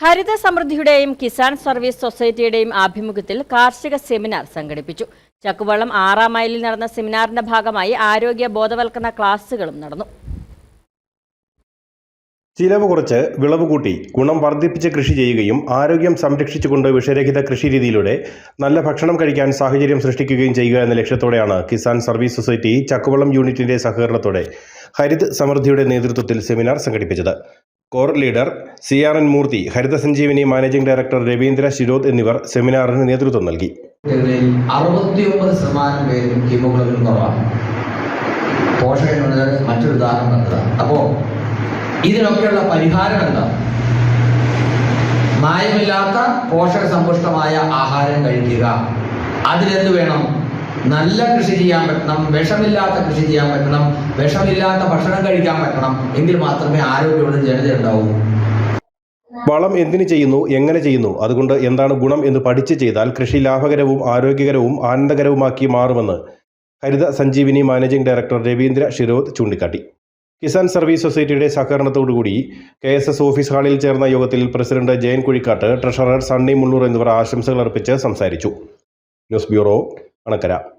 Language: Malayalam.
ഹരിത സമൃദ്ധിയുടെയും കിസാൻ സർവീസ് സൊസൈറ്റിയുടെയും ആഭിമുഖ്യത്തിൽ കാർഷിക സെമിനാർ സംഘടിപ്പിച്ചു. ചക്കുവള്ളം ആറാം മൈലിൽ നടന്ന സെമിനാറിന്റെ ഭാഗമായി ആരോഗ്യ ബോധവൽക്കരണ ക്ലാസുകളും നടന്നു. ചിലവ് കുറച്ച് വിളവ് കൂട്ടി ഗുണം വർദ്ധിപ്പിച്ച് കൃഷി ചെയ്യുകയും ആരോഗ്യം സംരക്ഷിച്ചുകൊണ്ട് വിഷരഹിത കൃഷി രീതിയിലൂടെ നല്ല ഭക്ഷണം കഴിക്കാൻ സാഹചര്യം സൃഷ്ടിക്കുകയും ചെയ്യുക എന്ന ലക്ഷ്യത്തോടെയാണ് കിസാൻ സർവീസ് സൊസൈറ്റി ചക്കുവളം യൂണിറ്റിന്റെ സഹകരണത്തോടെ ഹരിത് സമൃദ്ധിയുടെ നേതൃത്വത്തിൽ സെമിനാർ സംഘടിപ്പിച്ചത്. Core leader C R N Murthy Haritha Sanjeevini managing director Ravindra Shirod എന്നിവർ സെമിനാറിന് നേതൃത്വം നൽകി. അറുപത്തിയൊമ്പത് ശതമാനം പേരും ഹീമോഗ്ലോബിൻ കുറവാണ്. പോഷകങ്ങളുടെ മറ്റൊരു ഉദാഹരണം അപ്പോൾ ഇതിനൊക്കെയുള്ള പരിഹാരം എന്താ? മായമില്ലാത്ത പോഷക സമ്പുഷ്ടമായ ആഹാരം കഴിക്കുക. അതിനെന്ത് വേണം? നല്ല കൃഷി ചെയ്യാൻ പറ്റണം വിഷമില്ലാത്ത കൃഷി ചെയ്യാൻ പറ്റണം വിഷമില്ലാത്ത ഭക്ഷണം കഴിക്കാൻ പറ്റണം എങ്കിൽ മാത്രമേ ആരോഗ്യമുള്ള ജനത ഉണ്ടാവൂ. വളം എന്തിനു ചെയ്യുന്നു എങ്ങനെ ചെയ്യുന്നു അതുകൊണ്ട് എന്താണ് ഗുണം എന്ന് പഠിച്ച് ചെയ്താൽ കൃഷി ലാഭകരവും ആരോഗ്യകരവും ആനന്ദകരവുമാക്കി മാറുമെന്ന് ഹരിത സഞ്ജീവിനി മാനേജിംഗ് ഡയറക്ടർ രവീന്ദ്ര ഷിരോത് ചൂണ്ടിക്കാട്ടി. കിസാൻ സർവീസ് സൊസൈറ്റിയുടെ സഹകരണത്തോടുകൂടി കെ എസ് എസ് ഓഫീസ് ഹാളിൽ ചേർന്ന യോഗത്തിൽ പ്രസിഡന്റ് ജയൻ കുഴിക്കാട്ട് ട്രഷറർ സണ്ണി മുള്ളൂർ എന്നിവർ ആശംസകൾ അർപ്പിച്ച് സംസാരിച്ചു. News bureau Anakkara.